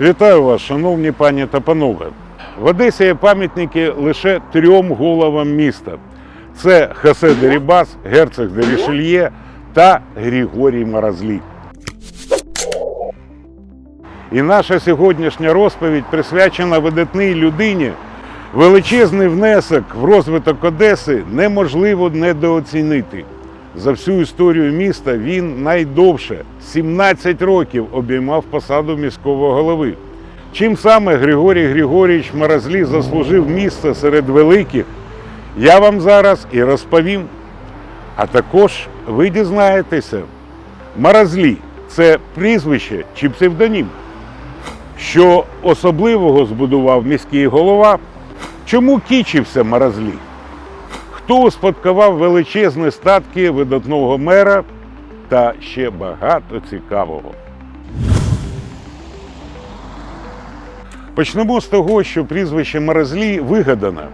Вітаю вас, шановні пані та панове. В Одесі є пам'ятники лише трьом головам міста: це Хосе де Рібас, герцог де Рішельє та Григорій Маразлі. І наша сьогоднішня розповідь присвячена видатній людині. Величезний внесок в розвиток Одеси неможливо недооцінити. За всю історію міста він найдовше 17 років обіймав посаду міського голови. Чим саме Григорій Григорійович Маразлі заслужив місце серед великих, я вам зараз і розповім. А також ви дізнаєтеся, Маразлі це прізвище чи псевдонім, що особливого збудував міський голова, чому кічився Маразлі, хто успадкував величезні статки видатного мера та ще багато цікавого. Почнемо з того, що прізвище Маразлі вигадане.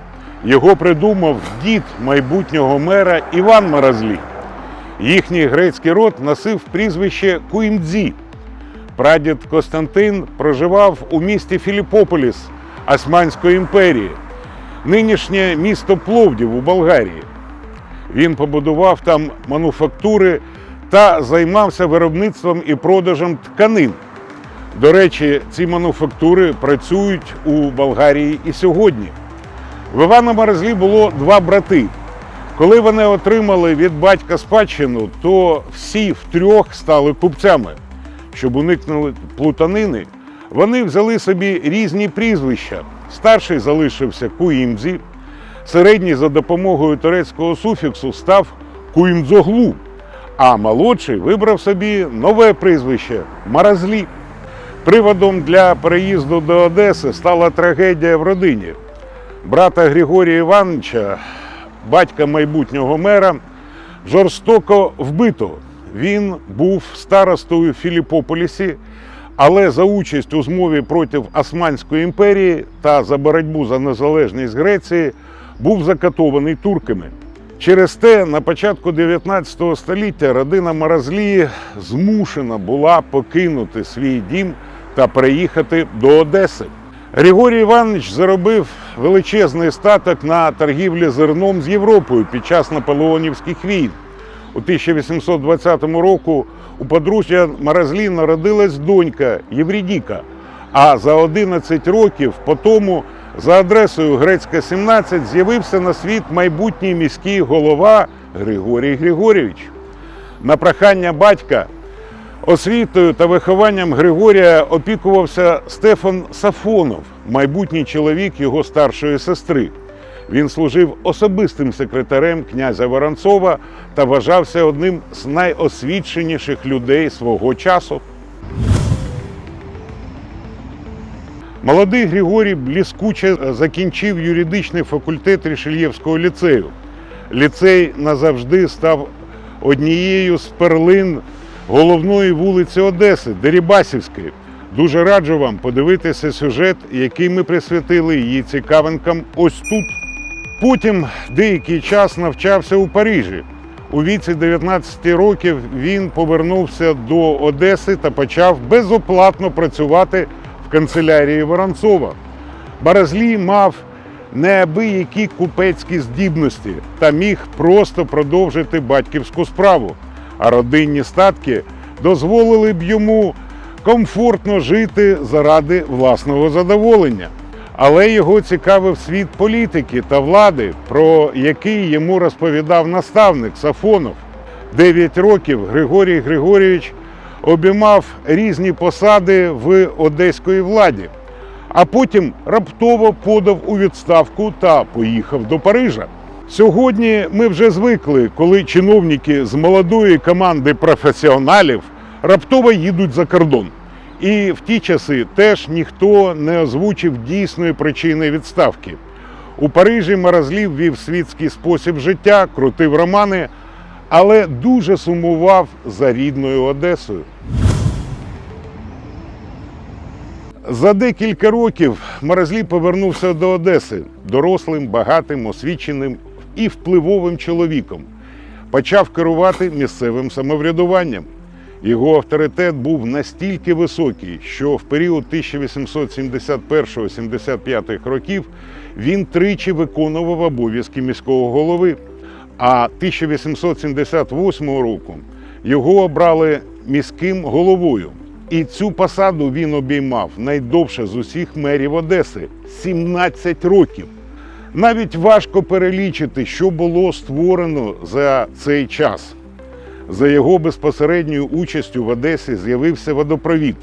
Його придумав дід майбутнього мера Іван Маразлі. Їхній грецький род носив прізвище Куїмдзі. Прадід Костянтин проживав у місті Філіпополіс Османської імперії, нинішнє місто Пловдів у Болгарії. Він побудував там мануфактури та займався виробництвом і продажем тканин. До речі, ці мануфактури працюють у Болгарії і сьогодні. В Івана Морозлі було два брати. Коли вони отримали від батька спадщину, то всі втрьох стали купцями. Щоб уникнути плутанини, вони взяли собі різні прізвища. Старший залишився Куїмзі, середній за допомогою турецького суфіксу став Куїмзоглу, а молодший вибрав собі нове прізвище Маразлі. Приводом для переїзду до Одеси стала трагедія в родині. Брата Григорія Івановича, батька майбутнього мера, жорстоко вбито. Він був старостою в Філіпополісі, але за участь у змові проти Османської імперії та за боротьбу за незалежність Греції був закатований турками. Через те на початку 19 століття родина Маразлі змушена була покинути свій дім та переїхати до Одеси. Григорій Іванович заробив величезний статок на торгівлі зерном з Європою під час наполеонівських війн. У 1820 року у подружжя Маразлі народилась донька Єврідіка, а за 11 років по тому за адресою Грецька 17 з'явився на світ майбутній міський голова Григорій Григорійович. На прохання батька освітою та вихованням Григорія опікувався Стефан Сафонов, майбутній чоловік його старшої сестри. Він служив особистим секретарем князя Воронцова та вважався одним з найосвіченіших людей свого часу. Молодий Григорій блискуче закінчив юридичний факультет Рішельєвського ліцею. Ліцей назавжди став однією з перлин головної вулиці Одеси, Дерібасівської. Дуже раджу вам подивитися сюжет, який ми присвятили її цікавинкам ось тут. Потім деякий час навчався у Парижі. У віці 19 років він повернувся до Одеси та почав безоплатно працювати в канцелярії Воронцова. Баразлій мав неабиякі купецькі здібності та міг просто продовжити батьківську справу, а родинні статки дозволили б йому комфортно жити заради власного задоволення. Але його цікавив світ політики та влади, про який йому розповідав наставник Сафонов. Дев'ять років Григорій Григорійович обіймав різні посади в одеської владі, а потім раптово подав у відставку та поїхав до Парижа. Сьогодні ми вже звикли, коли чиновники з молодої команди професіоналів раптово їдуть за кордон. І в ті часи теж ніхто не озвучив дійсної причини відставки. У Парижі Маразлів вів світський спосіб життя, крутив романи, але дуже сумував за рідною Одесою. За декілька років Маразлі повернувся до Одеси дорослим, багатим, освіченим і впливовим чоловіком. Почав керувати місцевим самоврядуванням. Його авторитет був настільки високий, що в період 1871-75 років він тричі виконував обов'язки міського голови. А 1878 року його обрали міським головою. І цю посаду він обіймав найдовше з усіх мерів Одеси 17 років. Навіть важко перелічити, що було створено за цей час. За його безпосередньою участю в Одесі з'явився водопровід,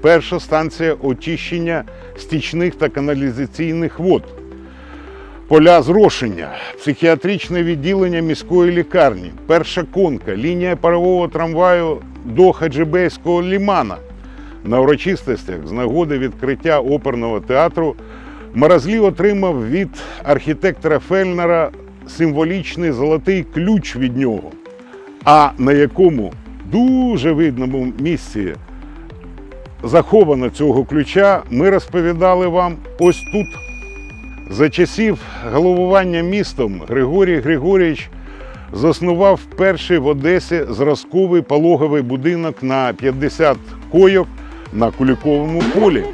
перша станція очищення стічних та каналізаційних вод, поля зрошення, психіатричне відділення міської лікарні, перша конка, лінія парового трамваю до Хаджибейського лімана. На урочистостях з нагоди відкриття оперного театру Маразлі отримав від архітектора Фельнера символічний золотий ключ від нього, а на якому дуже видному місці заховано цього ключа, ми розповідали вам ось тут. За часів головування містом Григорій Григорійович заснував перший в Одесі зразковий пологовий будинок на 50 койок на Куліковому полі.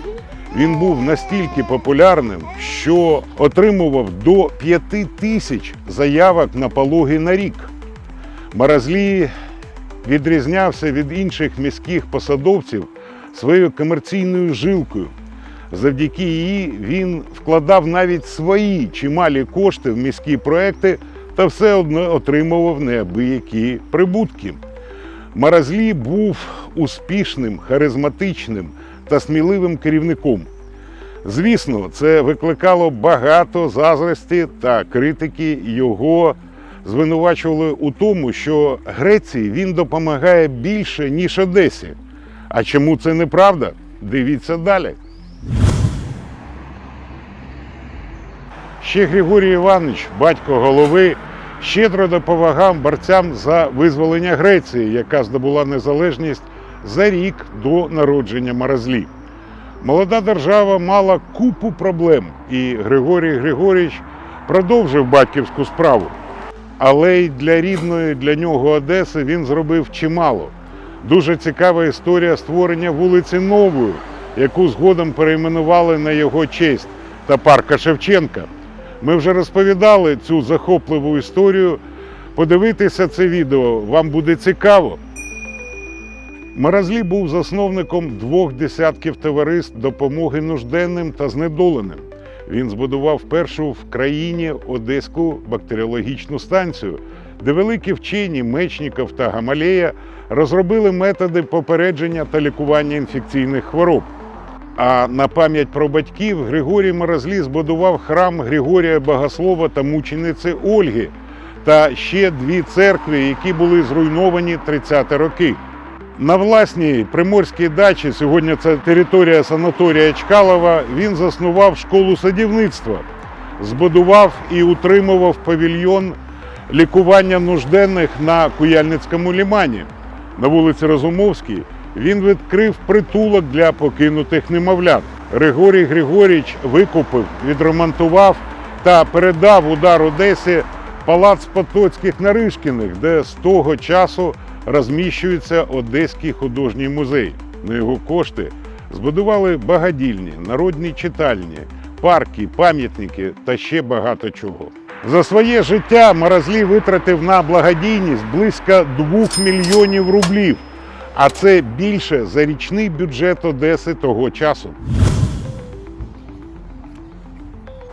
Він був настільки популярним, що отримував до 5 тисяч заявок на пологи на рік. Маразлі відрізнявся від інших міських посадовців своєю комерційною жилкою. Завдяки її він вкладав навіть свої чималі кошти в міські проекти та все одно отримував неабиякі прибутки. Маразлі був успішним, харизматичним та сміливим керівником. Звісно, це викликало багато заздрості та критики. Його звинувачували у тому, що Греції він допомагає більше, ніж Одесі. А чому це неправда? Дивіться далі. Ще Григорій Іванович, батько голови, щедро допомагав борцям за визволення Греції, яка здобула незалежність за рік до народження Маразлі. Молода держава мала купу проблем, і Григорій Григорійович продовжив батьківську справу. Але й для рідної для нього Одеси він зробив чимало. Дуже цікава історія створення вулиці Нової, яку згодом перейменували на його честь та парка Шевченка. Ми вже розповідали цю захопливу історію. Подивитися це відео вам буде цікаво. Маразлі був засновником двох десятків товариств допомоги нужденним та знедоленим. Він збудував першу в країні Одеську бактеріологічну станцію, де великі вчені Мечніков та Гамалея розробили методи попередження та лікування інфекційних хвороб. А на пам'ять про батьків Григорій Маразлі збудував храм Григорія Богослова та мучениці Ольги та ще дві церкви, які були зруйновані 30-ті роки. На власній приморській дачі, сьогодні це територія санаторія Чкалова, він заснував школу садівництва, збудував і утримував павільйон лікування нужденних на Куяльницькому лімані. На вулиці Розумовській він відкрив притулок для покинутих немовлят. Григорій Григорійович викупив, відремонтував та передав удар Одесі палац Потоцьких Наришкіних, де з того часу розміщується Одеський художній музей. На його кошти збудували багадільні, народні читальні, парки, пам'ятники та ще багато чого. За своє життя Маразлі витратив на благодійність близько 2 мільйонів рублів, а це більше за річний бюджет Одеси того часу.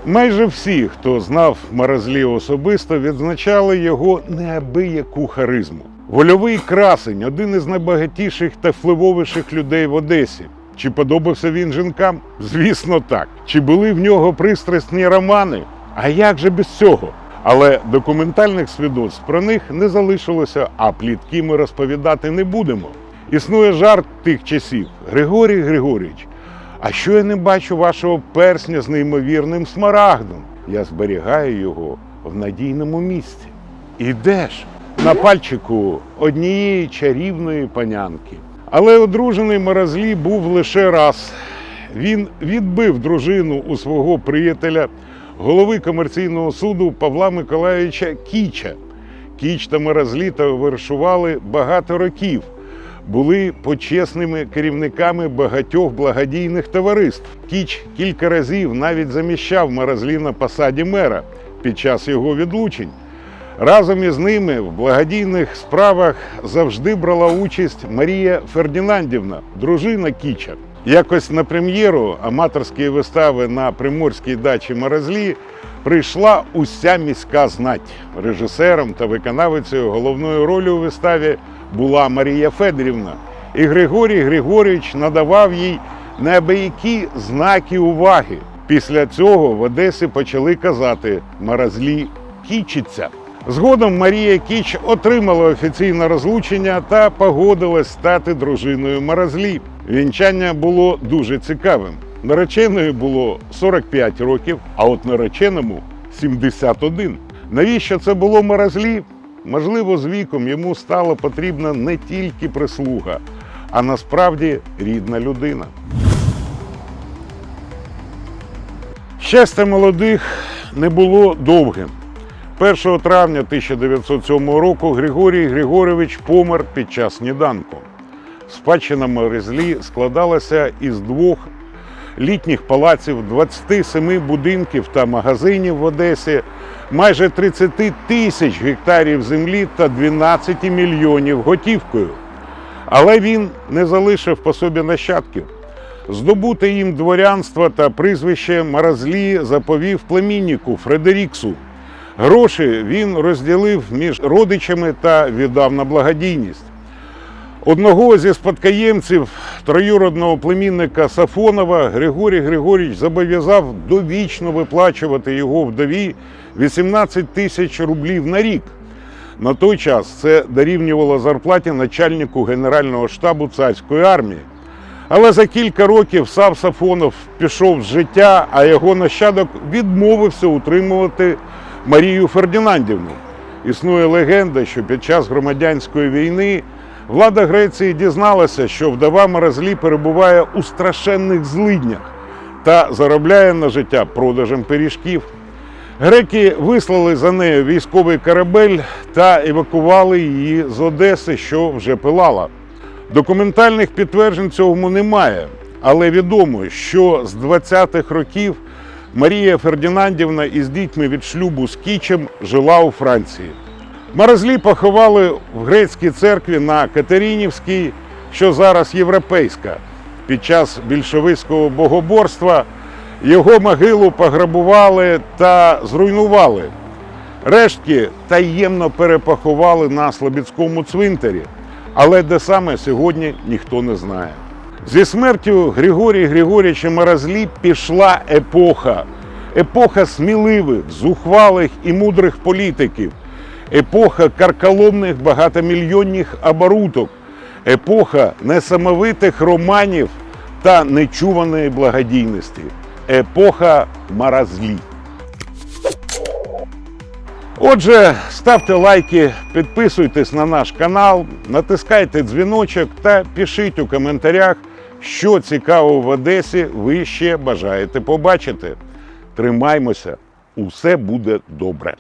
Майже всі, хто знав Маразлі особисто, відзначали його неабияку харизму. Вольовий красень один із найбагатіших та впливовіших людей в Одесі. Чи подобався він жінкам? Звісно, так. Чи були в нього пристрасні романи? А як же без цього? Але документальних свідоцтв про них не залишилося, а плітки ми розповідати не будемо. Існує жарт тих часів. Григорій Григорійович, а що я не бачу вашого персня з неймовірним смарагдом? Я зберігаю його в надійному місці. І де ж? На пальчику однієї чарівної панянки. Але одружений Маразлі був лише раз. Він відбив дружину у свого приятеля, голови комерційного суду Павла Миколаївича Кіча. Кіч та Маразлі товаришували багато років. були почесними керівниками багатьох благодійних товариств. Кіч кілька разів навіть заміщав Маразлі на посаді мера під час його відлучень. Разом із ними в благодійних справах завжди брала участь Марія Фердінандівна, дружина Кіча. Якось на прем'єру аматорської вистави на приморській дачі Маразлі прийшла уся міська знать. Режисером та виконавицею головної ролі у виставі була Марія Федорівна. І Григорій Григорійович надавав їй неабиякі знаки уваги. Після цього в Одесі почали казати Маразлі кічиться. Згодом Марія Кіч отримала офіційне розлучення та погодилась стати дружиною Маразлі. Вінчання було дуже цікавим. Нареченою було 45 років, а от нареченому 71. Навіщо це було Маразлі? Можливо, з віком йому стало потрібна не тільки прислуга, а насправді рідна людина. Щастя молодих не було довгим. 1 травня 1907 року Григорій Григорович помер під час сніданку. Спадщина Морезлі складалася із двох літніх палаців, 27 будинків та магазинів в Одесі, майже 30 тисяч гектарів землі та 12 мільйонів готівкою. Але він не залишив по собі нащадків. Здобути їм дворянство та прізвище Маразлі заповів племіннику Фредеріксу. Гроші він розділив між родичами та віддав на благодійність. Одного зі спадкоємців троюродного племінника Сафонова Григорій Григорійович зобов'язав довічно виплачувати його вдові 18 тисяч рублів на рік. На той час це дорівнювало зарплаті начальнику Генерального штабу царської армії. Але за кілька років Сав Сафонов пішов з життя, а його нащадок відмовився утримувати Марію Фердінандівну. Існує легенда, що під час громадянської війни влада Греції дізналася, що вдова Маразлі перебуває у страшенних злиднях та заробляє на життя продажем пиріжків. Греки вислали за нею військовий корабель та евакували її з Одеси, що вже пилала. Документальних підтверджень цьому немає, але відомо, що з 20-х років Марія Фердінандівна із дітьми від шлюбу з Кічем жила у Франції. Маразлі поховали в грецькій церкві на Катеринівській, що зараз європейська. Під час більшовицького богоборства його могилу пограбували та зруйнували. Рештки таємно перепоховали на Слобідському цвинтарі, але де саме сьогодні ніхто не знає. Зі смертю Григорія Григорійовича Маразлі пішла епоха. Епоха сміливих, зухвалих і мудрих політиків, епоха карколомних багатомільйонних оборудок, епоха несамовитих романів та нечуваної благодійності, епоха Маразлі. Отже, ставте лайки, підписуйтесь на наш канал, натискайте дзвіночок та пишіть у коментарях, що цікаво в Одесі ви ще бажаєте побачити. Тримаймося, усе буде добре.